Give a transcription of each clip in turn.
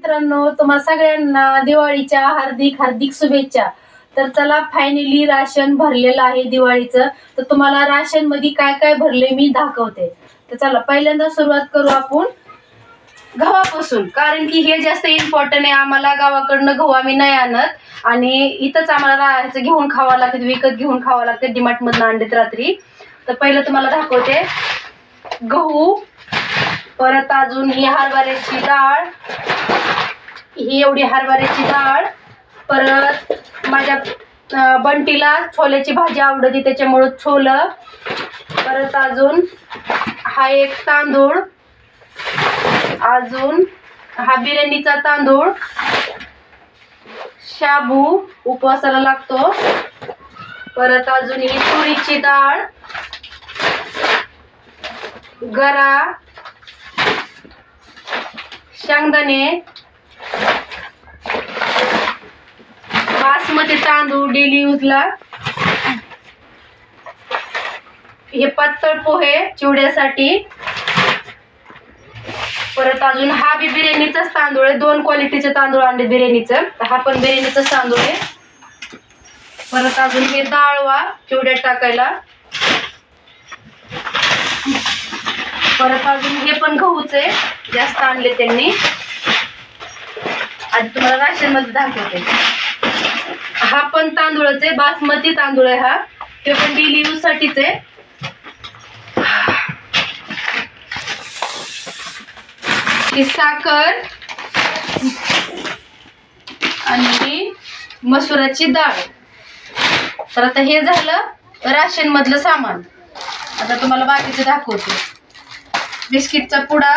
मित्रांनो तुम्हा सगळ्यांना दिवाळीच्या हार्दिक हार्दिक शुभेच्छा. तर चला फायनली राशन भरलेलं आहे दिवाळीचं. तर तुम्हाला राशनमध्ये काय काय भरले मी दाखवते. तर चला पहिल्यांदा सुरुवात करू आपण. गव्हापासून कारण की हे जास्त इम्पॉर्टंट आहे आम्हाला. गावाकडनं गहू आम्ही नाही आणत. आणि इथंच आम्हाला राहायचं घेऊन खावं लागतं विकत घेऊन खावं लागतं डिमार्ट मधनं रात्री. तर पहिलं तुम्हाला दाखवते. गहू परत अजून ही हरभऱ्याची डाळ. ही एवढी हरभऱ्याची डाळ. परत माझ्या बंटीला छोल्याची भाजी आवडती त्याच्यामुळं छोलं. परत अजून हा एक तांदूळ. अजून हा बिर्याणीचा तांदूळ. शाबू उपवासाला लागतो. परत अजून ही तुरीची डाळ. गरा. शेंगदाणे बासमती तांदूळ डेली यूजला. हे पातळ पोहे चिवड्यासाठी. परत अजून हा बी बिर्याणीचाच तांदूळ आहे. दोन क्वालिटीचे तांदूळ आणले बिर्याणीचं. हा पण बिर्याणीचाच तांदूळ आहे. परत अजून हे डाळवा चिवड्यात टाकायला. परत अजून हे पण गहूच आहे. जास्त आणले त्यांनी. आधी तुम्हाला राशनमध्ये दाखवते. हा पण तांदूळच आहे बासमती तांदूळ आहे हा. ते पण डेली यूज साठीच आहे. ही साखर आणि मसुराची डाळ. तर आता हे झालं राशन मधलं सामान. आता तुम्हाला बाकीचं दाखवते. बिस्किटचा पुडा.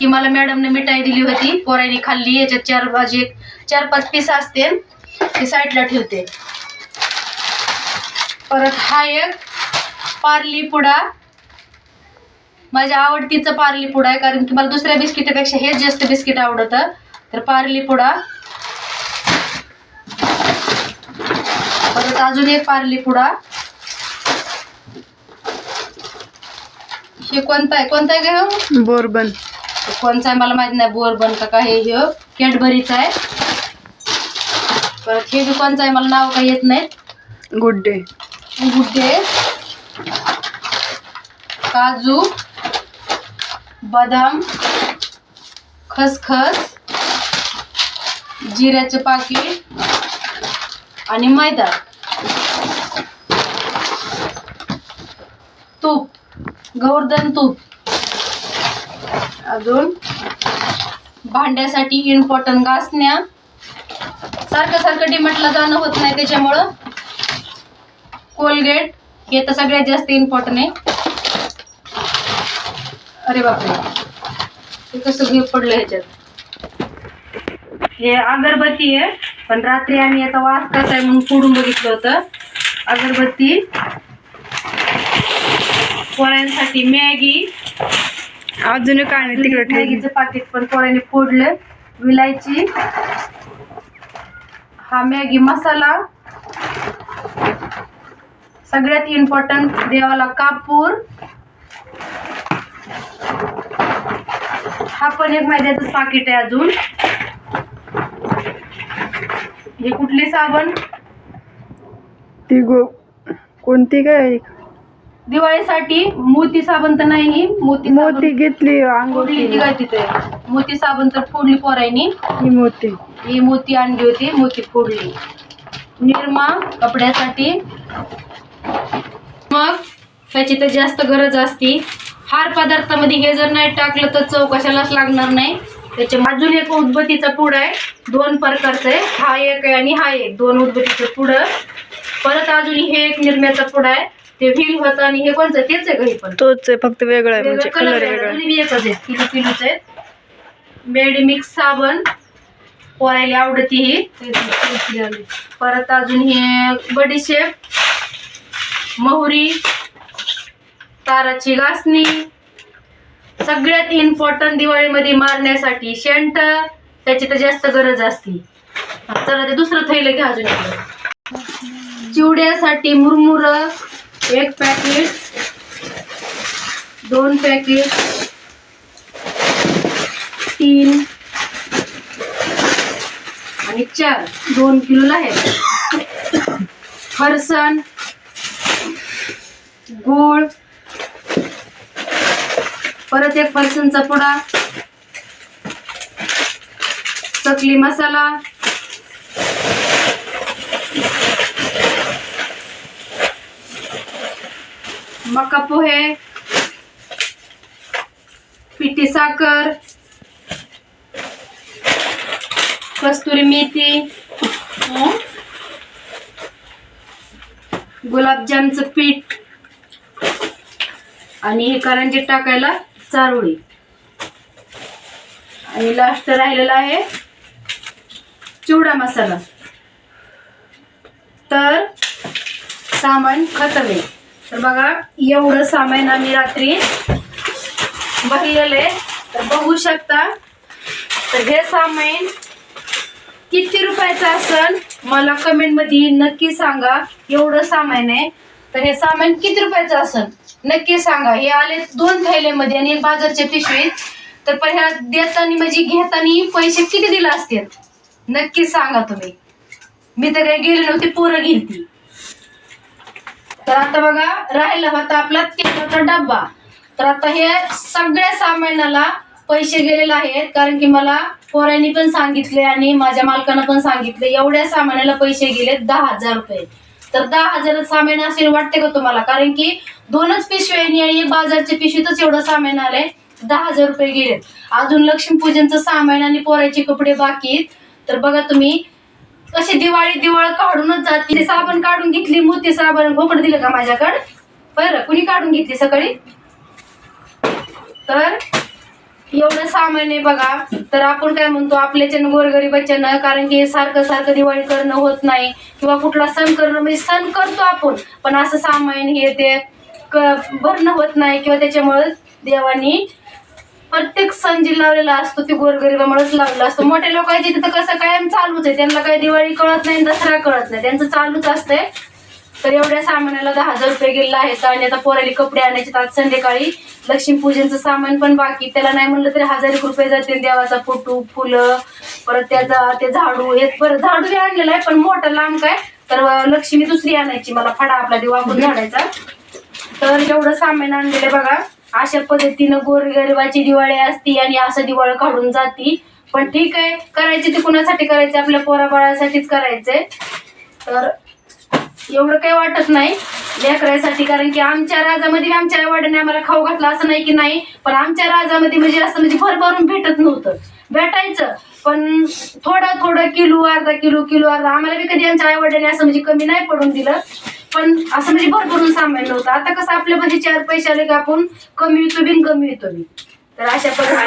ही मला मॅडमने मिठाई दिली होती. पोरांनी खाल्ली. याच्यात चार भाजी चार पाच पीस असते. ते साईडला ठेवते. परत हा एक पार्ली पुडा. माझ्या आवडतीचं पार्ली पुडा आहे कारण की मला दुसऱ्या बिस्किटापेक्षा हेच जास्त बिस्किट आवडतं. तर पार्ली पुडा. परत अजून एक पार्ली पुडा. हे कोणता आहे? कोणता आहे का? बोरबन. कोणचा आहे मला माहीत नाही. बोरबन का काय हे? कॅडबरीचा आहे. परत हे बी कोणचा आहे? मला नाव काही येत नाही. गुड डे गुड्डे. काजू. बदाम. खसखस. जिऱ्याचं पाकिट. आणि मैदा. तूप. गौरधन तूप. अजून भांड्यासाठी इम्पॉर्टंट घासण्या. सारखं सारखं डिमार्टला जाणं होत नाही त्याच्यामुळं. कोलगेट हे तर सगळ्यात जास्त इम्पॉर्टंट आहे. अरे बापरे. कसं घेऊ पडलं ह्याच्यात. हे अगरबत्ती आहे पण रात्री आम्ही याचा वास कसा आहे म्हणून फोडून बघितलं होतं. अगरबत्ती पोळ्यांसाठी मॅगी. अजून काय नाही तिकडे मॅगीचं पाकिट पण पोळ्याने फोडलं. विलायची. हा मॅगी मसाला. सगळ्यात इम्पॉर्टंट देवाला कापूर. हा पण एक मैद्याचं पाकिट आहे अजून. हे कुठले साबण? ती गो कोणती काय दिवाळीसाठी मोती साबण तर नाही मोती मोती घेतली आंघोळ फोडली ती काय तिथे. मोती साबण तर फोडली पोरायनी ही मोती. ही मोती आणली होती मोती फोडली. निरमा कपड्यासाठी. मग त्याची तर जास्त गरज असती. हार पदार्थामध्ये हे जर नाही टाकलं तर चव कशालाच लागणार नाही. त्याच्या अजून एक उदबत्तीचा पुड आहे. दोन प्रकारचं आहे. हा एक आहे आणि हा एक. दोन उदबत्तीचं पुडं परत अजून हे एक निरम्याचा पुडा आहे. ते व्हील होतं आणि हे कोणचं तेच आहे काही पण? तोच आहे फक्त वेगळा आहे म्हणजे कलर वेगळा. दोन्ही बी एकच आहेत किलो किलोच आहेत? मेडिमिक्स साबण. पोरायला आवडती ही. परत अजून हे बडीशेप मोहरी. ताराची घासणी. सगळ्यात इम्पॉर्टंट दिवाळीमध्ये मारण्यासाठी शेंट त्याची तर जास्त गरज असते. चला ते दुसरं थैलं घ्या अजून. चिवड्यासाठी मुरमुर. एक पॅकेट दोन पॅकेट तीन आणि चार दोन किलोला आहे फरसण गूळ परत एक फरसणचा पुडा चकली मसाला मका पोहे पिठी साखर कस्तुरी मेथी गुलाबजामचं पीठ आणि हे करंजी टाकायला चारोळी. आणि लास्ट राहिलेला आहे चिवडा मसाला. तर सामान खतवे तर बघा एवढं सामान आम्ही रात्री भरलेलं आहे तर बघू शकता. तर हे सामान किती रुपयाचं असेल? मला कमेंटमध्ये नक्की सांगा. एवढं सामान आहे. तर हे सामान किती रुपयाचं असेल? नक्की सांगा. हे आले दोन थैल्यामध्ये आणि एक बाजारच्या पिशवीत. तर पण ह्या देताना म्हणजे घेताना पैसे किती दिले असतील? नक्की सांगा तुम्ही. मी तर काही गेले नव्हते पोरं घेतली. तर आता बघा राहिला होता आपला तेलाचा डब्बा. तर आता हे सगळ्या सामानाला पैसे गेलेले आहेत कारण की मला पोरांनी पण सांगितले आणि माझ्या मालकानं पण सांगितले एवढ्या सामानाला पैसे गेले दहा हजार रुपये. तर दहा हजार सामान असेल वाटते का तुम्हाला? कारण की दोनच पिशव्यांनी आणि एक बाजारच्या पिशवीतच एवढं सामान आलंय दहा हजार रुपये गेलेत. अजून लक्ष्मीपूजनचं सामान आणि पोराचे कपडे बाकी तर बघा तुम्ही कशी दिवाळी दिवाळ काढूनच जाते. साबण काढून घेतली मोती साबण भोकड दिलं का माझ्याकडं? बरं कुणी काढून घेतली सकाळी? तर एवढं सामान आहे बघा. तर आपण काय म्हणतो आपल्याच्यानं गोरगरीबाच्यानं कारण की सारखं सारखं दिवाळी करणं होत नाही. किंवा कुठला सण करणं म्हणजे सण करतो आपण. पण असं सामान हे ते क भरणं होत नाही किंवा त्याच्यामुळं देवानी प्रत्येक सण जी लावलेला असतो ते गोरगरिबामुळेच लावलेला असतो. मोठ्या लोकांचे तिथं कसं कायम चालूच आहे. त्यांना काही दिवाळी कळत नाही दसरा कळत नाही. त्यांचं चालूच असतंय. तर एवढ्या सामानाला दहा हजार रुपये गेलेला आहे आणि आता पोराली कपडे आणायचे आज संध्याकाळी लक्ष्मीपूजनचं सामान पण बाकी. त्याला नाही म्हणलं तरी हजार रुपये जातील देवाचा फोटो फुलं परत त्याचा ते झाडू. हे परत झाडू बी आणलेलं आहे पण मोठा लांब काय? तर लक्ष्मी दुसरी आणायची. मला फडा आपला देवा आपण झाडायचा. तर एवढं सामान आणलेलं आहे बघा. अशा पद्धतीनं गोरगरिबाची दिवाळी असती आणि असं दिवाळी काढून जाती. पण ठीक आहे करायची ते कुणासाठी करायची? आपल्या पोराबाळासाठीच करायचंय. तर एवढं काही वाटत नाही लेकरासाठी कारण की आमच्या राजामध्ये आमच्या आई आम्हाला खाऊ घातला असं नाही की नाही पण आमच्या राजामध्ये म्हणजे असं म्हणजे भरभरून भेटत नव्हतं. भेटायचं पण थोडं थोडं किलो अर्धा किलो किलो अर्धा आम्हाला बी कधी आमच्या आई असं म्हणजे कमी नाही पडून दिलं. पण असं म्हणजे भरभरून सामान नव्हतं आता कसं आपल्यामध्ये चार पैसे आले का आपण कमी येतो बिन कमी येतो बी तर अशा पद्धतीने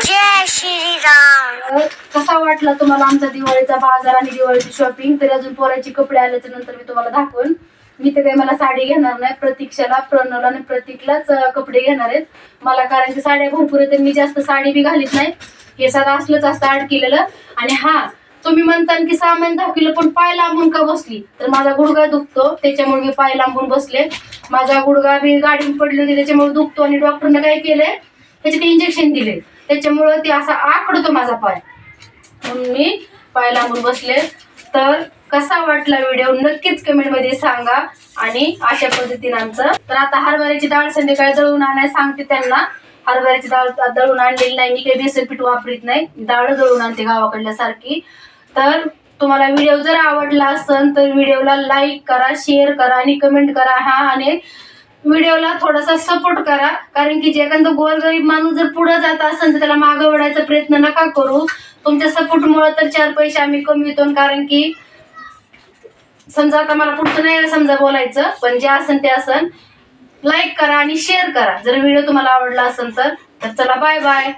कसा वाटला तुम्हाला आमचा दिवाळीचा बाजार आणि दिवाळीची शॉपिंग तरी अजून पोराची कपडे आल्याच्यानंतर मी तुम्हाला दाखवून. मी तर काही मला साडी घेणार नाही. प्रतीक्षाला प्रणवला आणि प्रतीकलाच कपडे घेणार आहेत. मला कारण की साड्या भरपूर आहेत मी जास्त साडी बी घालीत नाही. हे साधं असलंच असतं आड केलेलं आणि हा तुम्ही म्हणता की सामान दहा पण पाय लांबून का बसली? तर माझा गुडघा दुखतो त्याच्यामुळे मी पाय लांबून बसले. माझा गुडघा मी गाडीत पडली होती त्याच्यामुळे दुखतो आणि डॉक्टरनं काय केलंय? त्याचे ते इंजेक्शन दिले. त्याच्यामुळं ते असा आकडतो माझा पाय. म्हणून मी पाय लांबून बसले. तर कसा वाटला व्हिडिओ नक्कीच कमेंटमध्ये सांगा. आणि अशा पद्धतीने आमचं तर आता हरभऱ्याची डाळ संध्याकाळी दळून आणायला सांगते त्यांना. हरभऱ्याची डाळ दळून आणलेली नाही. मी काही बेसन पीठ वापरीत नाही. डाळ दळून आणते गावाकडल्या सारखी तर तुम्हाला व्हिडिओ जर आवडला असेल तर व्हिडिओला लाईक करा शेअर करा आणि कमेंट करा हा. आणि व्हिडिओला थोडासा सपोर्ट करा. कारण की जे एखादं गोरगरीब माणूस जर पुढे जात असेल तर त्याला मागं वडायचा प्रयत्न नका करू. तुमच्या सपोर्टमुळे तर चार पैसे आम्ही कमी येतो कारण की समजा आता मला पुढचं नाही समजा बोलायचं पण जे असेल ते असेल. लाईक करा आणि शेअर करा. जर व्हिडिओ तुम्हाला आवडला असेल तर. चला बाय बाय